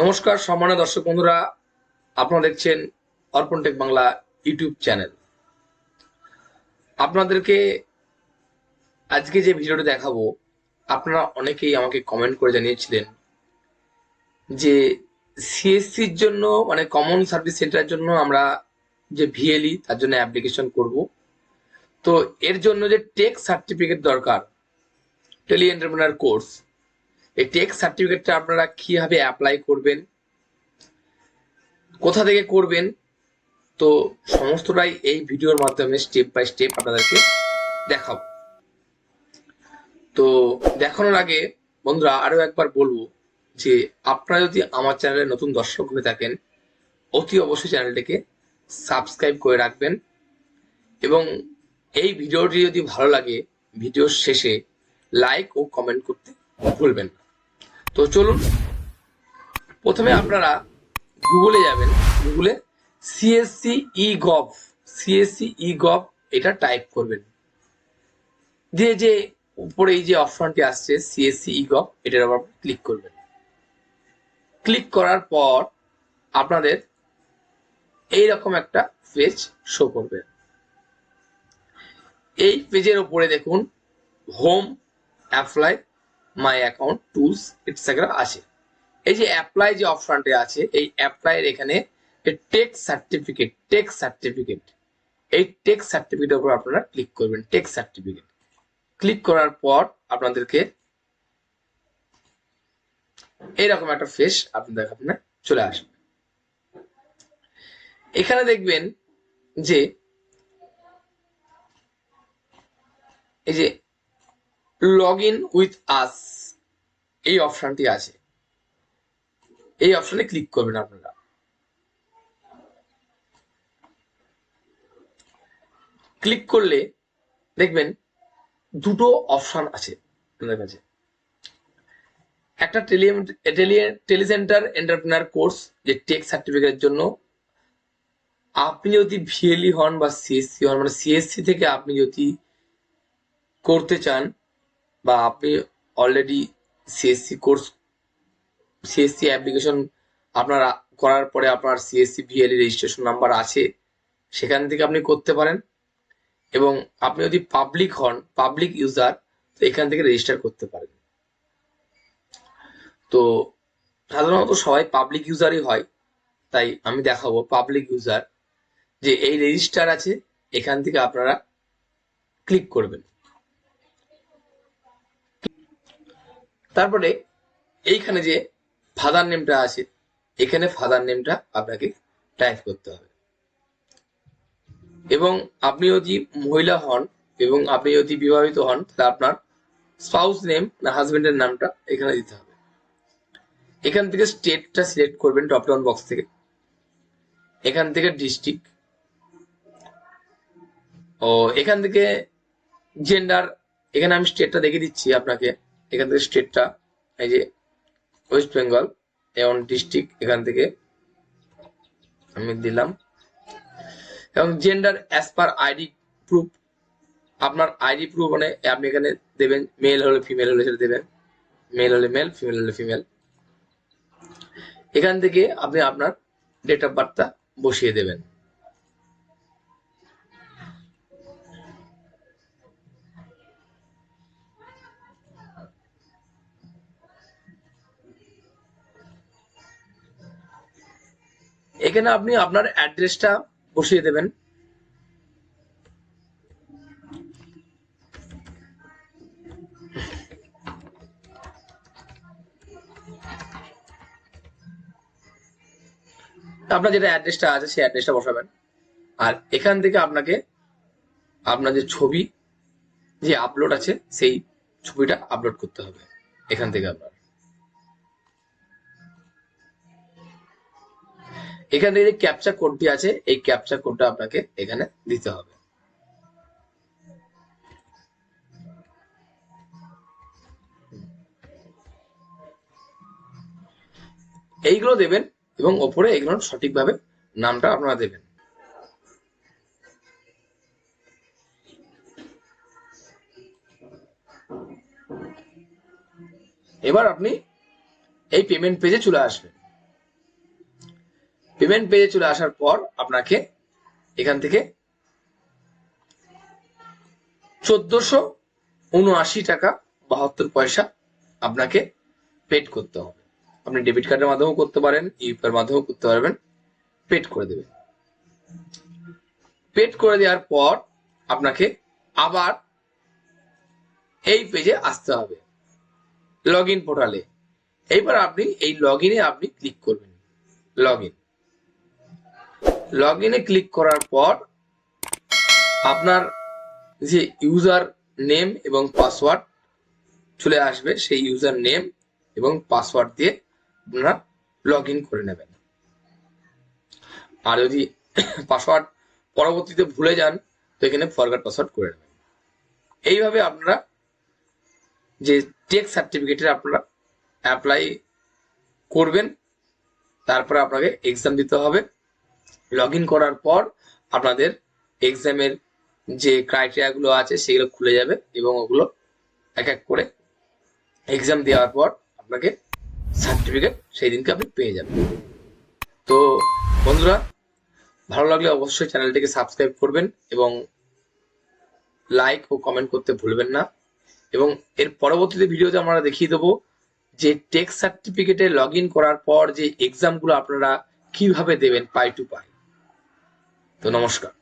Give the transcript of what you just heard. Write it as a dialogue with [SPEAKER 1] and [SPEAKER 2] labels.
[SPEAKER 1] নমস্কার সম্মানীয় দর্শক বন্ধুরা, আপনারা দেখছেন অর্পণ টেক বাংলা ইউটিউব চ্যানেল। আপনাদেরকে আজকে যে ভিডিওটা দেখাবো, আপনারা অনেকেই আমাকে কমেন্ট করে জানিয়েছিলেন যে সিএসসির জন্য মানে কমন সার্ভিস সেন্টারের জন্য আমরা যে ভিএলই তার জন্য অ্যাপ্লিকেশন করব। তো এর জন্য যে টেক সার্টিফিকেট দরকার টেলি এন্টারপ্রেনার কোর্স এই টেক সার্টিফিকেটটা আপনারা কীভাবে অ্যাপ্লাই করবেন? কোথা থেকে করবেন? তো সমস্তটাই এই ভিডিওর মাধ্যমে স্টেপ বাই স্টেপ আপনাদেরকে দেখাবো। তো দেখানোর আগে বন্ধুরা আরও একবার বলব যে আপনারা যদি আমার চ্যানেলে নতুন দর্শক হয়ে থাকেন, অতি অবশ্যই চ্যানেলটিকে সাবস্ক্রাইব করে রাখবেন এবং এই ভিডিওটি যদি ভালো লাগে, ভিডিওর শেষে লাইক ও কমেন্ট করতে ভুলবেন না। তো চলুন, প্রথমে আপনারা গুগলে যাবেন। গুগলে CSC e gov CSC e gov এটা টাইপ করবেন। দিয়ে যে উপরে এই যে অপশনটি আসছে সিএসসি ই গভ এটার উপর ক্লিক করবেন। ক্লিক করার পর আপনাদের এই রকম একটা পেজ শো করবে। এই পেজের উপরে দেখুন home apply my account tools etcetera আছে। এই যে অ্যাপ্লাই যে অপশনটি আছে, এই অ্যাপ্লাইয়ের এখানে টেক সার্টিফিকেট টেক সার্টিফিকেট এই টেক সার্টিফিকেটের উপর আপনারা ক্লিক করবেন টেক সার্টিফিকেট ক্লিক করার পর আপনাদেরকে এইরকম একটা ফেস আপনাদের আপনার চলে আসবে। এখানে দেখবেন যে এই যে লগ ইন উইথ আস এই অপশনটি আছে। এই অপশনে ক্লিক করবেন আপনারা। ক্লিক করলে দেখবেন দুটো অপশন আছে আপনাদের কাছে। একটা টেলি টেলিসেন্টার এন্টারপ্রেনার কোর্স যে টেক সার্টিফিকেটের জন্য। আপনি যদি ভিএলই হন বা সিএসসি হন মানে সিএসসি থেকে আপনি যদি করতে চান বা আপনি already CSC course CSC application আপনার করার পরে আপনার সিএসসি ভিএলই রেজিস্ট্রেশন নাম্বার আছে, সেখান থেকে আপনি করতে পারেন। এবং আপনি যদি পাবলিক হন পাবলিক ইউজার তো এখান থেকে রেজিস্টার করতে পারেন তো সাধারণত সবাই পাবলিক ইউজারই হয়, তাই আমি দেখাবো পাবলিক ইউজার যে এই রেজিস্টার আছে, এখান থেকে আপনারা ক্লিক করবেন। তারপরে এইখানে যে ফাদার নেমটা আছে, এখানে ফাদার নেমটা আপনাকে টাইপ করতে হবে। এবং আপনি যদি মহিলা হন এবং আপনি যদি বিবাহিত হন, তাহলে আপনার স্পাউস নেম না হাজবেন্ডের নামটা এখানে দিতে হবে। এখান থেকে স্টেটটা সিলেক্ট করবেন ড্রপ ডাউন বক্স থেকে। এখান থেকে ডিস্ট্রিক্ট ও, এখান থেকে জেন্ডার এখানে আমি স্টেটটা দেখে দিচ্ছি আপনাকে। এখান থেকে স্টেটটা, এই যে ওয়েস্ট বেঙ্গল এবং ডিস্ট্রিক্ট এখান থেকে আমি দিলাম। এবং gender as per ID proof আপনার আইডি প্রুফ মানে আপনি এখানে দেবেন মেল হলে ফিমেল হলে সেটা দেবেন মেল হলে মেল ফিমেল হলে ফিমেল এখান থেকে আপনি আপনার ডেট অফ বার্থটা বসিয়ে দেবেন। এখানে আপনি আপনার অ্যাড্রেসটা বসিয়ে দেবেন। আপনার যেটা অ্যাড্রেসটা আছে, সেই অ্যাড্রেসটা বসাবেন। আর এখান থেকে আপনাকে আপনার যে ছবি, যে আপলোড আছে, সেই ছবিটা আপলোড করতে হবে। এখান থেকে আপনার। এখান যে ক্যাপচা কোডটি আছে, এই ক্যাপচা কোডটা আপনাকে এখানে দিতে হবে। এইগুলো দেবেন এবং ওপরে এগুলো সঠিকভাবে নামটা আপনারা দেবেন। এবার আপনি এই পেমেন্ট পেজে চলে আসবেন। পেমেন্ট পেজে চলে আসার পর আপনাকে এখান থেকে চোদ্দশো উনআশি টাকা বাহাত্তর পয়সা আপনাকে পেড করতে হবে। আপনি ডেবিট কার্ডের মাধ্যমেও করতে পারেন ইউপিআর মাধ্যমেও করতে পারবেন পেড করে দেবে পেড করে দেওয়ার পর আপনাকে আবার এই পেজে আসতে হবে লগ ইন পোর্টালে এইবার আপনি এই লগ ইনে আপনি ক্লিক করবেন লগ ইন লগ ইনে ক্লিক করার পর আপনার যে ইউজার নেম এবং পাসওয়ার্ড চলে আসবে, সেই ইউজার নেম এবং পাসওয়ার্ড দিয়ে আপনারা লগ করে নেবেন। আর যদি পাসওয়ার্ড পরবর্তীতে ভুলে যান, তো এখানে ফরগাট পাসওয়ার্ড করে নেবেন। এইভাবে আপনারা যে টেক সার্টিফিকেটের আপনারা অ্যাপ্লাই করবেন, তারপরে আপনাকে এক্সাম দিতে হবে। লগ করার পর আপনাদের এক্সামের যে ক্রাইটেরিয়াগুলো আছে সেগুলো খুলে যাবে এবং ওগুলো এক এক করে এক্সাম দেওয়ার পর আপনাকে সার্টিফিকেট সেই দিনকে আপনি পেয়ে যাবেন। তো বন্ধুরা, ভালো লাগলে অবশ্যই চ্যানেলটিকে সাবস্ক্রাইব করবেন এবং লাইক ও কমেন্ট করতে ভুলবেন না। এবং এর পরবর্তীতে ভিডিওতে আমরা দেখিয়ে দেবো যে টেক সার্টিফিকেটে লগ করার পর যে এক্সামগুলো আপনারা কীভাবে দেবেন পাই টু পাই। তো নমস্কার